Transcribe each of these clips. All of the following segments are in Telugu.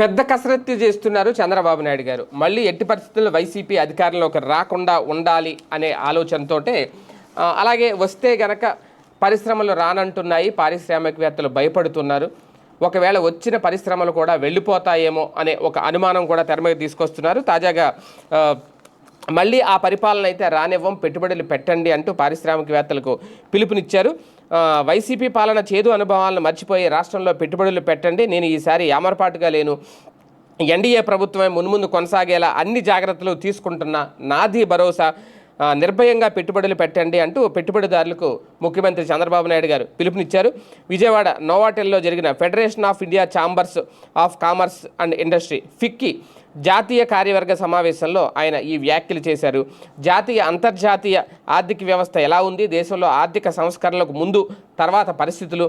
పెద్ద కసరత్తు చేస్తున్నారు చంద్రబాబు నాయుడు గారు. మళ్ళీ ఎట్టి పరిస్థితుల్లో వైసీపీ అధికారంలోకి రాకుండా ఉండాలి అనే ఆలోచనతోటే అలాగే వస్తే గనక పరిశ్రమలు రానంటున్నాయి పారిశ్రామికవేత్తలు భయపడుతున్నారు. ఒకవేళ వచ్చిన పరిశ్రమలు కూడా వెళ్ళిపోతాయేమో అనే ఒక అనుమానం కూడా తెర మీద తీసుకొస్తున్నారు. తాజాగా మళ్ళీ ఆ పరిపాలన అయితే రానివ్వం పెట్టుబడులు పెట్టండి అంటూ పారిశ్రామికవేత్తలకు పిలుపునిచ్చారు. వైసీపీ పాలన చేదు అనుభవాలను మర్చిపోయి రాష్ట్రంలో పెట్టుబడులు పెట్టండి. నేను ఈసారి యామరపాటుగా లేను. ఎన్డీఏ ప్రభుత్వమే మున్ముందు కొనసాగేలా అన్ని జాగ్రత్తలు తీసుకుంటున్న నాది భరోసా. నిర్భయంగా పెట్టుబడులు పెట్టండి అంటూ పెట్టుబడిదారులకు ముఖ్యమంత్రి చంద్రబాబు నాయుడు గారు పిలుపునిచ్చారు. విజయవాడ నోవాటెల్లో జరిగిన federation of India chambers of commerce and industry FICCI జాతీయ కార్యవర్గ సమావేశంలో ఆయన ఈ వ్యాఖ్యలు చేశారు. జాతీయ అంతర్జాతీయ ఆర్థిక వ్యవస్థ ఎలా ఉంది? దేశంలో ఆర్థిక సంస్కరణలకు ముందు తర్వాత పరిస్థితులు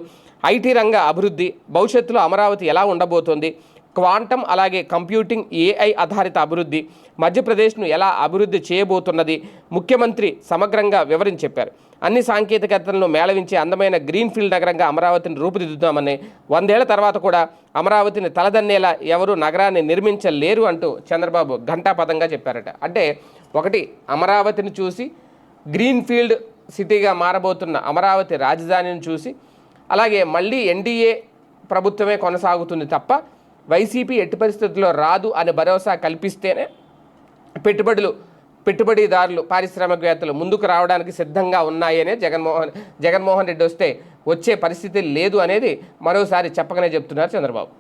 ఐటీ రంగ అభివృద్ధి భవిష్యత్తులో అమరావతి ఎలా ఉండబోతోంది? క్వాంటం అలాగే కంప్యూటింగ్ ఏఐ ఆధారిత అభివృద్ధి మధ్యప్రదేశ్ను ఎలా అభివృద్ధి చేయబోతున్నది ముఖ్యమంత్రి సమగ్రంగా వివరించి చెప్పారు అన్ని సాంకేతికతలను మేళవించి అందమైన గ్రీన్ఫీల్డ్ నగరంగా అమరావతిని రూపుదిద్దుతామని వందేళ్ళ తర్వాత కూడా అమరావతిని తలదన్నేలా ఎవరు నగరాన్ని నిర్మించలేరు అంటూ చంద్రబాబు ఘంటాపదంగా చెప్పారట. అంటే ఒకటి అమరావతిని చూసి గ్రీన్ఫీల్డ్ సిటీగా మారబోతున్న అమరావతి రాజధానిని చూసి అలాగే మళ్ళీ ఎన్డీఏ ప్రభుత్వమే కొనసాగుతుంది తప్ప వైసీపీ ఎట్టి పరిస్థితుల్లో రాదు అని భరోసా కల్పిస్తేనే పెట్టుబడులు పెట్టుబడిదారులు పారిశ్రామికవేత్తలు ముందుకు రావడానికి సిద్ధంగా ఉన్నాయనే జగన్మోహన్ జగన్మోహన్ రెడ్డి వస్తే వచ్చే పరిస్థితి లేదు అనేది మరోసారి చెప్పకనే చెప్తున్నారు చంద్రబాబు.